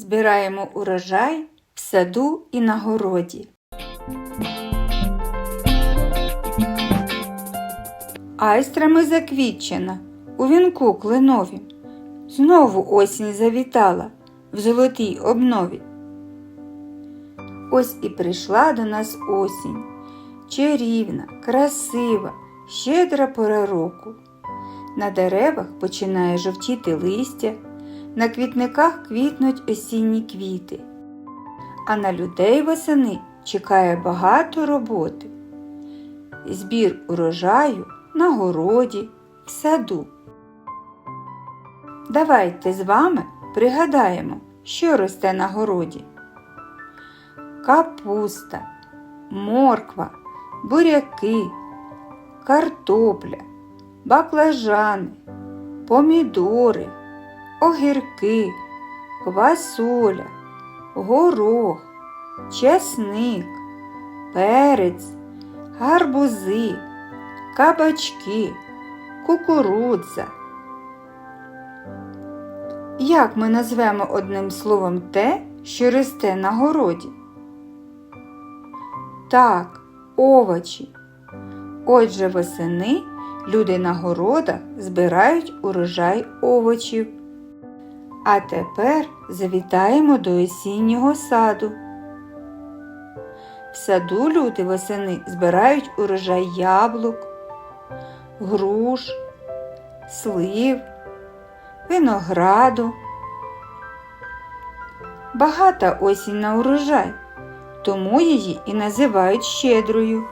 збираємо урожай в саду і на городі. Айстрами заквітчена у вінку кленовім. Знову осінь завітала в золотій обнові. Ось і прийшла до нас осінь, чарівна, красива, щедра пора року. На деревах починає жовтіти листя, на квітниках квітнуть осінні квіти, а на людей восени чекає багато роботи. Збір урожаю на городі, в саду. Давайте з вами пригадаємо, що росте на городі. Капуста, морква, буряки, картопля, баклажани, помідори, огірки, квасоля, горох, чесник, перець, гарбузи, кабачки, кукурудза. Як ми назвемо одним словом те, що росте на городі? Так, овочі. Отже, восени люди на городах збирають урожай овочів. А тепер завітаємо до осіннього саду. В саду люди восени збирають урожай яблук, груш, слив, винограду. Багата осінь на урожай, тому її і називають щедрою.